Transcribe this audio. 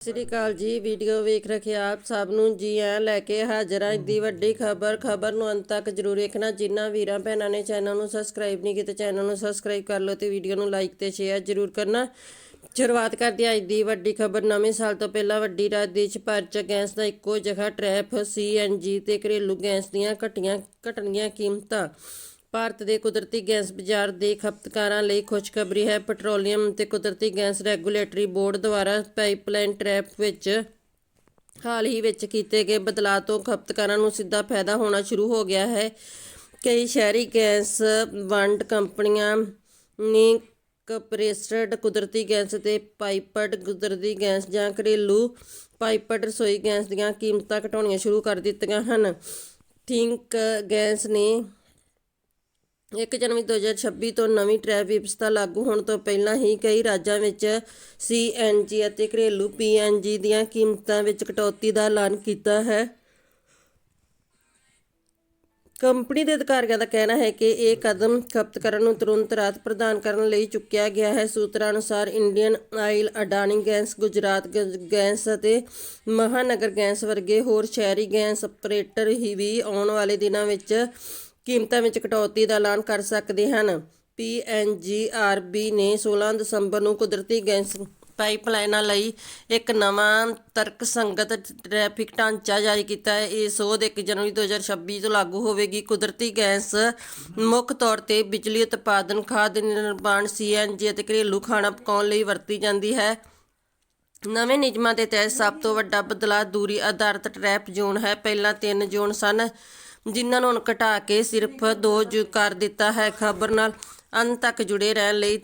ਸਤਿ ਸ੍ਰੀ ਅਕਾਲ ਜੀ, ਵੀਡੀਓ ਵੇਖ ਰਹੇ ਆਪ ਸਭ ਨੂੰ ਜੀ ਆਇਆਂ ਲੈ ਕੇ ਹਾਜ਼ਰ ਹਾਂ। ਦੀ ਵੱਡੀ ਖਬਰ ਖਬਰ ਨੂੰ ਅੰਤ ਤੱਕ ਜਰੂਰ ਵੇਖਣਾ। ਜਿਨ੍ਹਾਂ ਵੀਰਾਂ ਭੈਣਾਂ ਨੇ ਚੈਨਲ ਨੂੰ ਸਬਸਕ੍ਰਾਈਬ ਨਹੀਂ ਕੀਤਾ, ਚੈਨਲ ਨੂੰ ਸਬਸਕ੍ਰਾਈਬ ਕਰ ਲਓ ਤੇ ਵੀਡੀਓ ਨੂੰ ਲਾਈਕ ਤੇ ਸ਼ੇਅਰ ਜਰੂਰ ਕਰਨਾ। ਸ਼ੁਰੂਆਤ ਕਰਦੇ ਅੱਜ ਦੀ ਵੱਡੀ ਖਬਰ। ਨਵੇਂ ਸਾਲ ਤੋਂ ਪਹਿਲਾਂ ਵੱਡੀ ਰਾਤ ਦੇਸ਼ ਭਰ ਚ ਗੈਸ ਦਾ ਇੱਕੋ ਜਗ੍ਹਾ ਟ੍ਰੈਪ ਸੀਐਨਜੀ ਤੇ ਘਰੇਲੂ ਗੈਸ ਦੀਆਂ ਘਟੀਆਂ ਘਟਣੀਆਂ ਕੀਮਤਾਂ। ਭਾਰਤ ਦੇ ਕੁਦਰਤੀ ਗੈਸ ਬਾਜ਼ਾਰ ਦੇ ਖਪਤਕਾਰਾਂ ਲਈ ਖੁਸ਼ਖਬਰੀ ਹੈ। ਪੈਟਰੋਲੀਅਮ ਤੇ ਕੁਦਰਤੀ ਗੈਸ ਰੈਗੂਲੇਟਰੀ ਬੋਰਡ ਦੁਆਰਾ ਪਾਈਪਲਾਈਨ ਟ੍ਰੈਪ ਵਿੱਚ ਹਾਲ ਹੀ ਵਿੱਚ ਕੀਤੇ ਗਏ ਬਦਲਾਅ ਤੋਂ ਖਪਤਕਾਰਾਂ ਨੂੰ ਸਿੱਧਾ ਫਾਇਦਾ ਹੋਣਾ ਸ਼ੁਰੂ ਹੋ ਗਿਆ ਹੈ। ਕਈ ਸ਼ਹਿਰੀ ਗੈਸ ਵੰਡ ਕੰਪਨੀਆਂ ਨੇ ਕੰਪਰੈਸਡ ਕੁਦਰਤੀ ਗੈਸ ਤੇ ਪਾਈਪਡ ਕੁਦਰਤੀ ਗੈਸ ਜਾਂ ਘਰੇਲੂ ਪਾਈਪਡ ਰਸੋਈ ਗੈਸ ਦੀਆਂ ਕੀਮਤਾਂ ਘਟਾਉਣੀਆਂ ਸ਼ੁਰੂ ਕਰ ਦਿੱਤੀਆਂ ਹਨ। ਥਿੰਕ ਗੈਸ ਨੇ 1 ਜਨਵਰੀ 2026 ਤੋਂ ਨਵੀਂ ਟ੍ਰੈਫਿਕ ਵਿਵਸਥਾ ਲਾਗੂ ਹੋਣ ਤੋਂ ਪਹਿਲਾਂ ਹੀ ਕਈ ਰਾਜਾਂ ਵਿੱਚ ਸੀਐਨਜੀ ਅਤੇ ਘਰੇਲੂ ਪੀਐਨਜੀ ਦੀਆਂ ਕੀਮਤਾਂ ਵਿੱਚ ਕਟੌਤੀ ਦਾ ਐਲਾਨ ਕੀਤਾ ਹੈ। ਕੰਪਨੀ ਦੇ ਅਧਿਕਾਰੀਆਂ ਦਾ ਕਹਿਣਾ ਹੈ ਕਿ ਇਹ ਕਦਮ ਖਪਤਕਾਰਾਂ ਨੂੰ ਤੁਰੰਤ ਰਾਹਤ ਪ੍ਰਦਾਨ ਕਰਨ ਲਈ ਚੁੱਕਿਆ ਗਿਆ ਹੈ। ਸੂਤਰਾਂ ਅਨੁਸਾਰ Indian oil, Adani gas, Gujarat gas ਅਤੇ ਮਹਾਨਗਰ ਗੈਸ ਵਰਗੇ ਹੋਰ ਸ਼ਹਿਰੀ ਗੈਸ ਆਪਰੇਟਰ ਹੀ ਵੀ ਆਉਣ ਵਾਲੇ ਦਿਨਾਂ ਵਿੱਚ ਕੀਮਤਾਂ ਵਿੱਚ ਕਟੌਤੀ ਦਾ ਐਲਾਨ ਕਰ ਸਕਦੇ ਹਨ। ਪੀਐਨਜੀਆਰਬੀ ਨੇ 16 ਦਸੰਬਰ ਨੂੰ ਕੁਦਰਤੀ ਗੈਸ ਪਾਈਪਲਾਈਨਾਂ ਲਈ ਇੱਕ ਨਵਾਂ ਤਰਕਸੰਗਤ ਟ੍ਰੈਫਿਕ ਢਾਂਚਾ ਜਾਰੀ ਕੀਤਾ ਹੈ। ਇਹ ਸੋਧ 1 ਜਨਵਰੀ 2026 ਤੋਂ ਲਾਗੂ ਹੋਵੇਗੀ। ਕੁਦਰਤੀ ਗੈਸ ਮੁੱਖ ਤੌਰ ਤੇ ਬਿਜਲੀ ਉਤਪਾਦਨ, ਖਾਦ ਨਿਰਮਾਣ ਸੀਐਨਜੀ ਅਤੇ ਘਰੇਲੂ ਖਾਣਾ ਪਕਾਉਣ ਲਈ ਵਰਤੀ ਜਾਂਦੀ ਹੈ। ਨਵੇਂ ਨਿਯਮਾਂ ਦੇ ਤਹਿਤ ਸਭ ਤੋਂ ਵੱਡਾ ਬਦਲਾਅ ਦੂਰੀ ਆਧਾਰਿਤ ਟ੍ਰੈਪ ਜ਼ੋਨ ਹੈ। ਪਹਿਲਾਂ ਤਿੰਨ ਜ਼ੋਨ ਸਨ। ਜਿਨ੍ਹਾਂ ਨੂੰ ਹੁਣ ਘਟਾ ਕੇ ਸਿਰਫ ਦੋ ਕਰ ਦਿੱਤਾ ਹੈ ਖਬਰ ਨਾਲ, ਅੰਤ ਤੱਕ ਜੁੜੇ ਰਹਿਣ ਲਈ